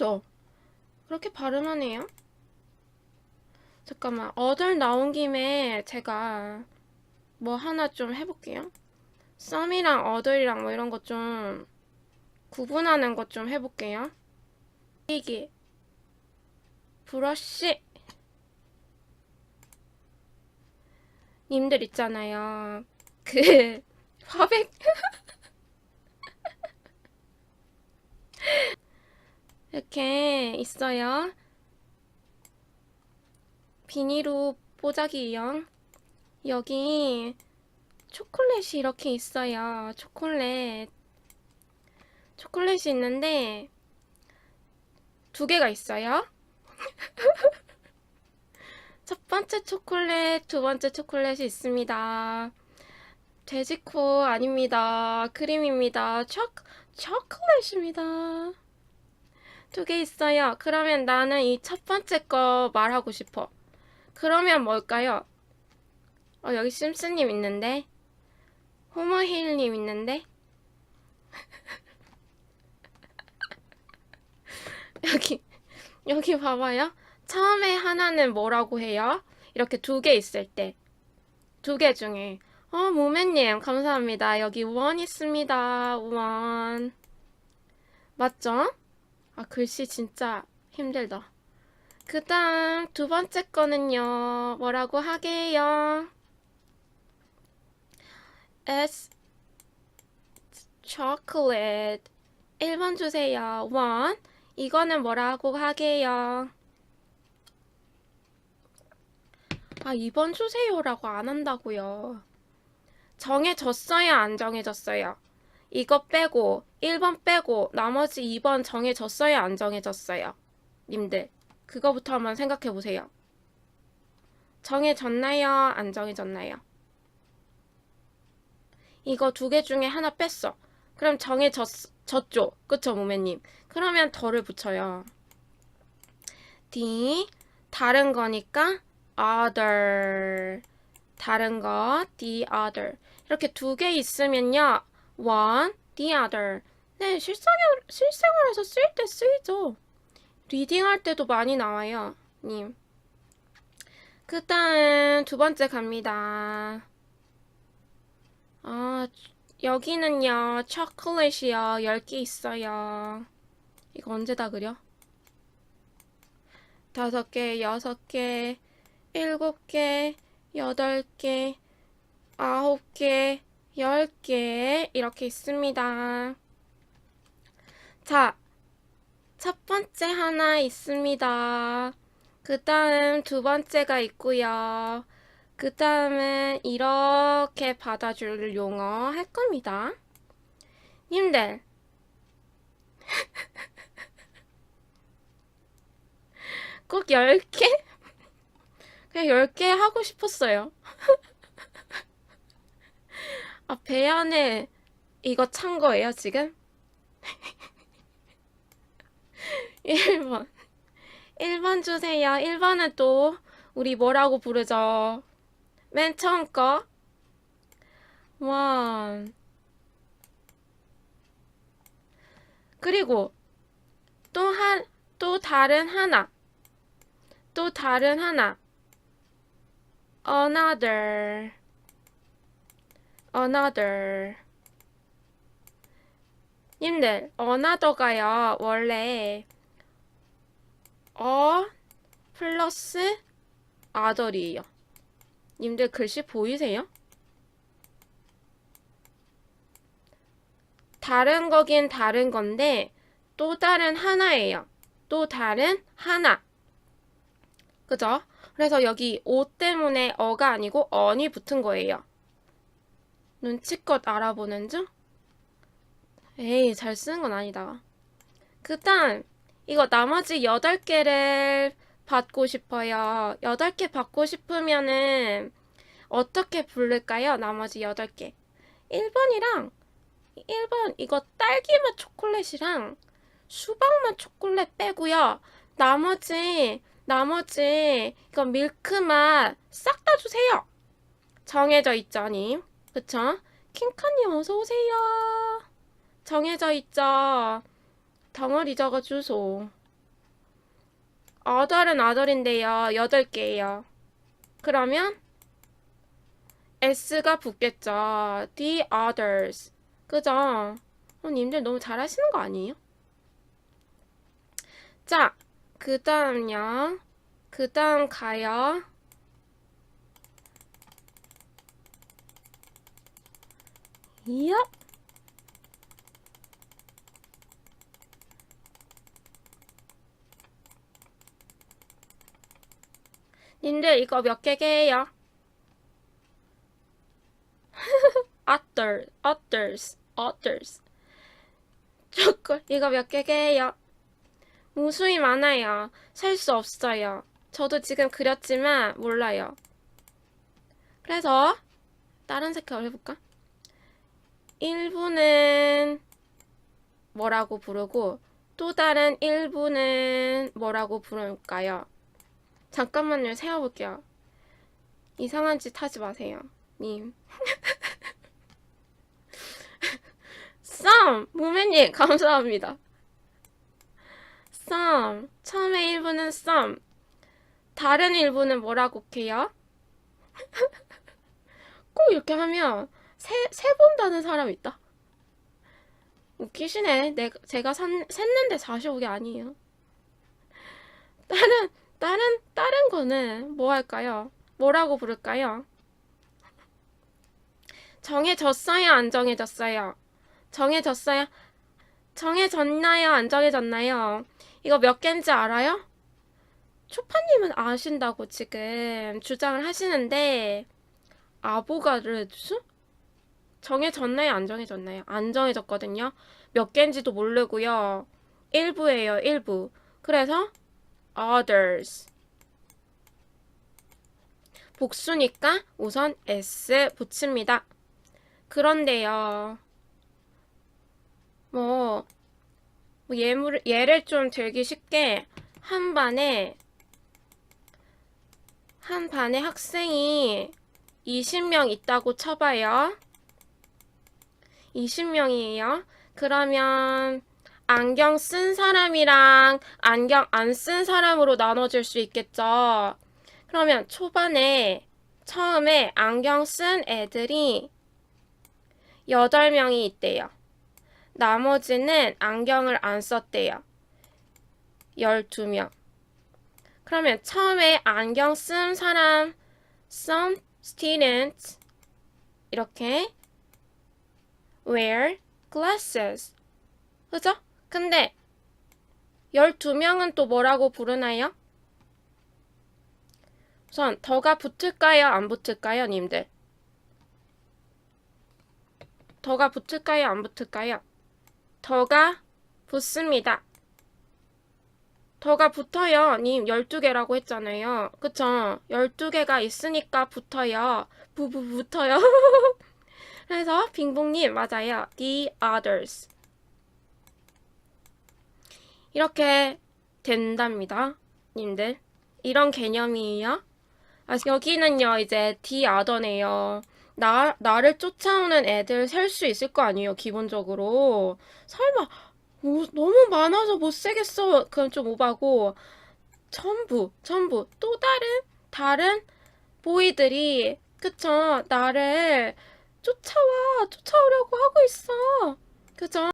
그죠? 그렇게 발음하네요. 잠깐만, 어덜 나온 김에 제가 뭐 하나 좀 해볼게요. 썸이랑 어덜이랑 뭐 이런 거좀 구분하는 것 좀 해볼게요. 이게 브러쉬 님들 있잖아요. 그 화백 이렇게 있어요. 비닐로 뽀자기형 여기 초콜릿이 이렇게 있어요. 초콜릿 초콜릿이 있는데 두 개가 있어요. 첫 번째 초콜릿, 두 번째 초콜릿이 있습니다. 돼지코 아닙니다. 크림입니다. 초, 초콜릿입니다. 두 개 있어요. 그러면 나는 이 첫 번째 거 말하고 싶어. 그러면 뭘까요? 어, 여기 심스님 있는데. 호머힐님 있는데. 여기, 여기 봐봐요. 처음에 하나는 뭐라고 해요? 이렇게 두 개 있을 때. 두 개 중에. 어, 모매님, 감사합니다. 여기 원 있습니다. 원. 맞죠? 아, 글씨 진짜 힘들다. 그 다음 두 번째 거는요. 뭐라고 하게요? S chocolate 1번 주세요. 원. 이거는 뭐라고 하게요? 아, 2번 주세요라고 안 한다고요. 정해졌어요, 안 정해졌어요? 이거 빼고 1번 빼고 나머지 2번 정해졌어요, 안 정해졌어요? 님들, 그거부터 한번 생각해 보세요. 정해졌나요? 안 정해졌나요? 이거 두 개 중에 하나 뺐어. 그럼 정해졌죠? 그쵸, 모매님? 그러면 덜을 붙여요. D, 다른 거니까 other. 다른 거, the other. 이렇게 두 개 있으면요. One, the other. 네, 실생활, 실생활에서 쓸 때 쓰이죠. 리딩 할 때도 많이 나와요, 님. 그 다음 두 번째 갑니다. 아, 여기는요, 초콜릿이요, 10개 있어요. 이거 언제 다 그려? 다섯 개, 여섯 개, 일곱 개, 여덟 개, 아홉 개, 열 개, 이렇게 있습니다. 자, 첫 번째 하나 있습니다. 그 다음 두 번째가 있고요. 그 다음은 이렇게 받아줄 용어 할 겁니다. 님들. 꼭 10개? 그냥 10개 하고 싶었어요. 아, 배 안에 이거 찬 거예요, 지금? 1번. 1번 주세요. 1번은 또 우리 뭐라고 부르죠? 맨 처음 거. 원. 그리고 또 한, 또 다른 하나. 또 다른 하나. another. Another. 님들, another가요, 원래 어 플러스 other이에요. 님들 글씨 보이세요? 다른 거긴 다른 건데 또 다른 하나예요. 또 다른 하나. 그죠? 그래서 여기 오 때문에 어가 아니고 언이 붙은 거예요. 눈치껏 알아보는 중? 에이, 잘 쓰는 건 아니다. 그 다음, 이거 나머지 8개를 받고 싶어요. 8개 받고 싶으면은 어떻게 부를까요? 나머지 8개. 1번이랑 1번 이거 딸기맛 초콜릿이랑 수박맛 초콜릿 빼고요. 나머지 나머지 이거 밀크맛 싹 다 주세요. 정해져 있죠, 님. 그쵸? 킹카님 어서 오세요. 정해져 있죠. 덩어리 적어 주소. other은 other인데요. 여덟 개예요. 그러면 s가 붙겠죠. the others. 그죠? 어, 님들 너무 잘하시는 거 아니에요? 자, 그 다음요. 그 다음 가요. 이요? 님들 이거 몇 개게요? others, others, others. 조금 이거 몇 개게요? 무수히 많아요. 셀 수 없어요. 저도 지금 그렸지만 몰라요. 그래서 다른 색깔 해볼까? 일부는 뭐라고 부르고 또 다른 일부는 뭐라고 부를까요? 잠깐만요. 세워볼게요. 이상한 짓 하지 마세요. 님. 썸! 무매님 감사합니다. 썸. 처음에 일부는 썸. 다른 일부는 뭐라고 해요? 꼭 이렇게 하면 세, 세 본다는 사람 있다. 웃기시네. 내가, 제가 산, 샜는데 45개 아니에요. 다른, 다른, 다른 거는 뭐 할까요? 뭐라고 부를까요? 정해졌어요? 안 정해졌어요? 정해졌어요? 정해졌나요? 안 정해졌나요? 이거 몇 개인지 알아요? 초파님은 아신다고 지금 주장을 하시는데, 아보가르주? 정해졌나요? 안 정해졌나요? 안 정해졌거든요. 몇 개인지도 모르고요. 일부예요, 일부. 그래서 others. 복수니까 우선 s 붙입니다. 그런데요. 뭐, 뭐 예물, 예를 좀 들기 쉽게 한 반에 한 반에 학생이 20명 있다고 쳐봐요. 20명이에요. 그러면 안경 쓴 사람이랑 안경 안 쓴 사람으로 나눠질 수 있겠죠. 그러면 초반에 처음에 안경 쓴 애들이 8명이 있대요. 나머지는 안경을 안 썼대요. 12명. 그러면 처음에 안경 쓴 사람 some students 이렇게 wear glasses. 그죠? 근데 12명은 또 뭐라고 부르나요? 우선 더가 붙을까요? 안 붙을까요, 님들? 더가 붙을까요? 안 붙을까요? 더가 붙습니다. 더가 붙어요. 님 12개라고 했잖아요. 그쵸? 12개가 있으니까 붙어요. 부부 붙어요. 그래서 빙봉님 맞아요. The others. 이렇게 된답니다. 님들. 이런 개념이에요. 아, 여기는요, 이제 the other네요. 나, 나를 쫓아오는 애들 셀 수 있을 거 아니에요, 기본적으로. 설마, 오, 너무 많아서 못 세겠어. 그건 좀 오바고. 전부, 전부. 또 다른, 다른 보이들이, 그쵸, 나를 쫓아와, 쫓아오려고 하고 있어. 그죠?